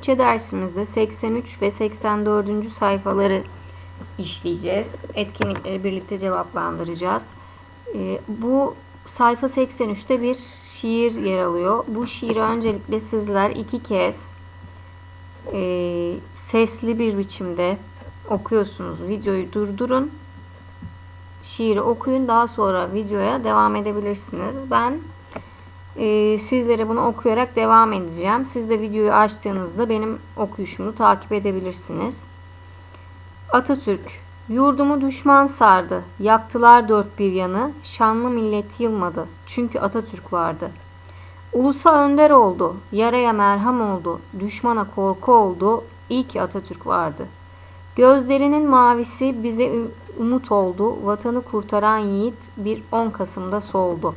Türkçe dersimizde 83 ve 84. sayfaları işleyeceğiz. Etkinlikleri birlikte cevaplandıracağız. Ee, bu sayfa 83'te bir şiir yer alıyor. Bu şiiri öncelikle sizler iki kez e, sesli bir biçimde okuyorsunuz. Videoyu durdurun. Şiiri okuyun. Daha sonra videoya devam edebilirsiniz. Ben e, sizlere bunu okuyarak devam edeceğim. Siz de videoyu açtığınızda benim okuyuşumu takip edebilirsiniz. Atatürk Yurdumu düşman sardı. Yaktılar dört bir yanı. Şanlı millet yılmadı. Çünkü Atatürk vardı. Ulusa önder oldu. Yaraya merham oldu. Düşmana korku oldu. İyi ki Atatürk vardı. Gözlerinin mavisi bize umut oldu. Vatanı kurtaran yiğit bir 10 Kasım'da soldu.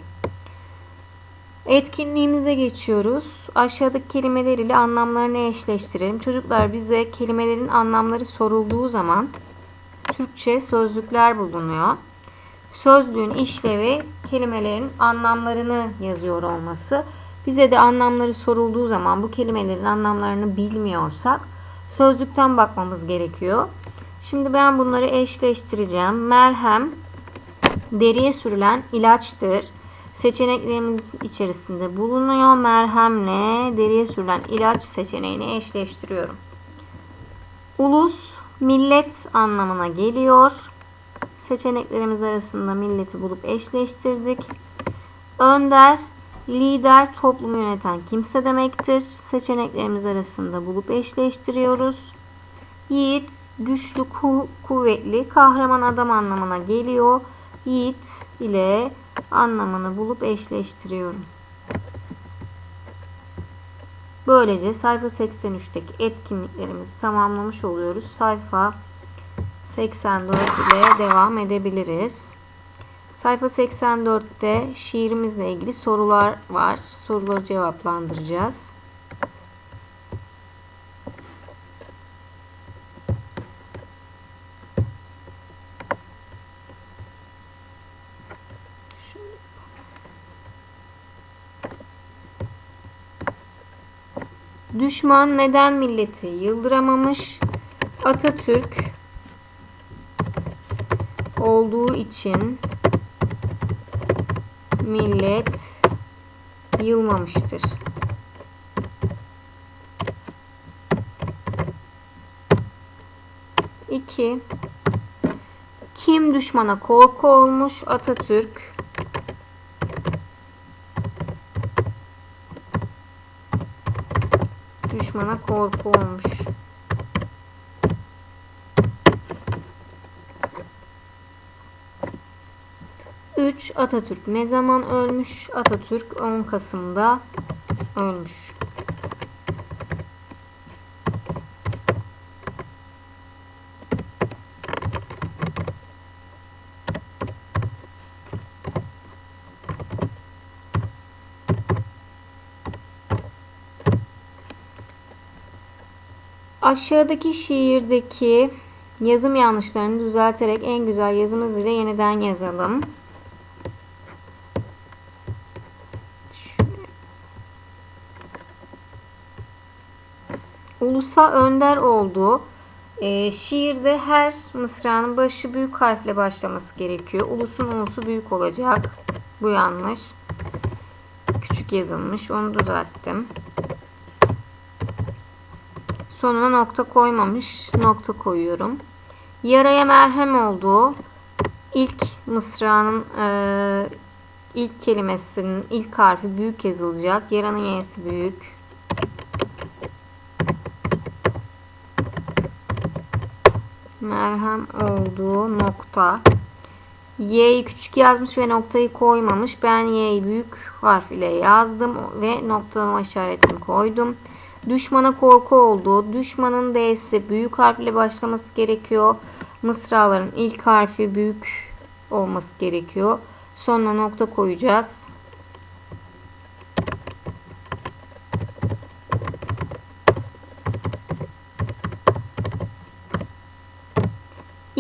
Etkinliğimize geçiyoruz. Aşağıdaki kelimeler ile anlamlarını eşleştirelim. Çocuklar bize kelimelerin anlamları sorulduğu zaman Türkçe sözlükler bulunuyor. Sözlüğün işlevi kelimelerin anlamlarını yazıyor olması. Bize de anlamları sorulduğu zaman bu kelimelerin anlamlarını bilmiyorsak sözlükten bakmamız gerekiyor. Şimdi ben bunları eşleştireceğim. Merhem deriye sürülen ilaçtır. Seçeneklerimiz içerisinde bulunuyor. Merhemle deriye sürülen ilaç seçeneğini eşleştiriyorum. Ulus millet anlamına geliyor. Seçeneklerimiz arasında milleti bulup eşleştirdik. Önder, lider, toplumu yöneten kimse demektir. Seçeneklerimiz arasında bulup eşleştiriyoruz. Yiğit, güçlü, ku- kuvvetli, kahraman adam anlamına geliyor. Yiğit ile anlamını bulup eşleştiriyorum. Böylece sayfa 83'teki etkinliklerimizi tamamlamış oluyoruz. Sayfa 84 ile devam edebiliriz. Sayfa 84'te şiirimizle ilgili sorular var. Soruları cevaplandıracağız. Düşman neden milleti yıldıramamış? Atatürk olduğu için millet yılmamıştır. İki. Kim düşmana korku olmuş? Atatürk. Düşmana korku olmuş. Üç Atatürk ne zaman ölmüş? Atatürk 10 Kasım'da ölmüş. Aşağıdaki şiirdeki yazım yanlışlarını düzelterek en güzel yazımız ile yeniden yazalım. Ulusa önder oldu. Ee, şiirde her mısranın başı büyük harfle başlaması gerekiyor. Ulusun ulusu büyük olacak. Bu yanlış. Küçük yazılmış. Onu düzelttim. Sonuna nokta koymamış. Nokta koyuyorum. Yaraya merhem oldu. İlk mısranın e, ilk kelimesinin ilk harfi büyük yazılacak. Yaranın y'si büyük. Merhem olduğu nokta. Y'yi küçük yazmış ve noktayı koymamış. Ben Y'yi büyük harf ile yazdım ve noktalama işaretini koydum. Düşmana korku oldu. Düşmanın D'si büyük harfle başlaması gerekiyor. Mısraların ilk harfi büyük olması gerekiyor. Sonra nokta koyacağız.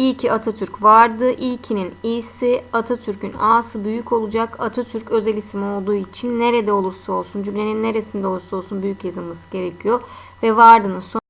İyi ki Atatürk vardı. İyi ki'nin i'si, Atatürk'ün a'sı büyük olacak. Atatürk özel isim olduğu için nerede olursa olsun, cümlenin neresinde olursa olsun büyük yazılması gerekiyor. Ve vardının son